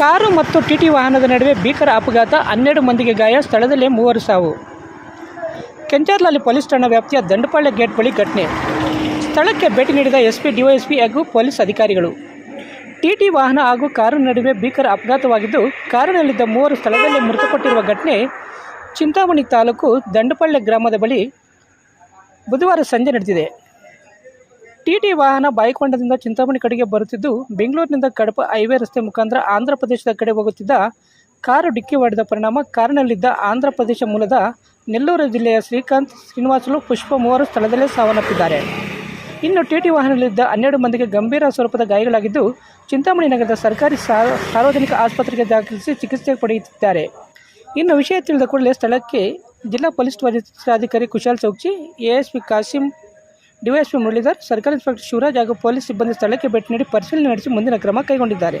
Car ಮತ್ತು TT ವಾಹನದ ನಡುವೆ ಭೀಕರ ಅಪಘಾತ. ಹನ್ನೆರಡು ಮಂದಿಗೆ ಗಾಯ, ಸ್ಥಳದಲ್ಲೇ ಮೂವರು ಸಾವು. ಕೆಂಚರ್ಲಾಲಿ ಪೊಲೀಸ್ ಠಾಣಾ ವ್ಯಾಪ್ತಿಯ ದಂಡಪಾಳ್ಯ ಗೇಟ್ ಬಳಿ ಘಟನೆ. ಸ್ಥಳಕ್ಕೆ ಭೇಟಿ ನೀಡಿದ ಎಸ್ಪಿ, ಡಿವೈಎಸ್ಪಿ ಹಾಗೂ ಪೊಲೀಸ್ ಅಧಿಕಾರಿಗಳು. ಟಿಟಿ ವಾಹನ ಹಾಗೂ ಕಾರು ನಡುವೆ ಭೀಕರ ಅಪಘಾತವಾಗಿದ್ದು, ಕಾರಿನಲ್ಲಿದ್ದ ಮೂವರು ಸ್ಥಳದಲ್ಲೇ ಮೃತಪಟ್ಟಿರುವ ಘಟನೆ ಚಿಂತಾಮಣಿ ತಾಲೂಕು ದಂಡಪಾಳ್ಯ ಗ್ರಾಮದ ಬಳಿ ಬುಧವಾರ ಸಂಜೆ ನಡೆದಿದೆ. ಟಿಟಿ ವಾಹನ ಬಾಯಿಕೊಂಡದಿಂದ ಚಿಂತಾಮಣಿ ಕಡೆಗೆ ಬರುತ್ತಿದ್ದು, ಬೆಂಗಳೂರಿನಿಂದ ಕಡಪ ಹೈವೇ ರಸ್ತೆ ಮುಖಾಂತರ ಆಂಧ್ರ ಪ್ರದೇಶದ ಕಡೆ ಹೋಗುತ್ತಿದ್ದ ಕಾರು ಡಿಕ್ಕಿ ಹೊಡೆದ ಪರಿಣಾಮ ಕಾರಿನಲ್ಲಿದ್ದ ಆಂಧ್ರ ಪ್ರದೇಶ ಮೂಲದ ನೆಲ್ಲೂರು ಜಿಲ್ಲೆಯ ಶ್ರೀಕಾಂತ್ ಶ್ರೀನಿವಾಸಲು ಪುಷ್ಪ ಮೂವರು ಸ್ಥಳದಲ್ಲೇ ಸಾವನ್ನಪ್ಪಿದ್ದಾರೆ. ಇನ್ನು ಟಿಟಿ ವಾಹನದಲ್ಲಿದ್ದ ಹನ್ನೆರಡು ಮಂದಿಗೆ ಗಂಭೀರ ಸ್ವರೂಪದ ಗಾಯಗಳಾಗಿದ್ದು, ಚಿಂತಾಮಣಿ ನಗರದ ಸರ್ಕಾರಿ ಸಾರ್ವಜನಿಕ ಆಸ್ಪತ್ರೆಗೆ ದಾಖಲಿಸಿ ಚಿಕಿತ್ಸೆ ಪಡೆಯುತ್ತಿದ್ದಾರೆ. ಇನ್ನು ವಿಷಯ ತಿಳಿದ ಕೂಡಲೇ ಸ್ಥಳಕ್ಕೆ ಜಿಲ್ಲಾ ಪೊಲೀಸ್ ವರಿಷ್ಠಾಧಿಕಾರಿ Kushal Chouksey ASP Kasim DySP Muralidhar, circle inspector Shivaraj ಹಾಗೂ ಪೊಲೀಸ್ ಸಿಬ್ಬಂದಿ ಸ್ಥಳಕ್ಕೆ ಭೇಟಿ ನೀಡಿ ಪರಿಶೀಲನೆ ನಡೆಸಿ ಮುಂದಿನ ಕ್ರಮ ಕೈಗೊಂಡಿದ್ದಾರೆ.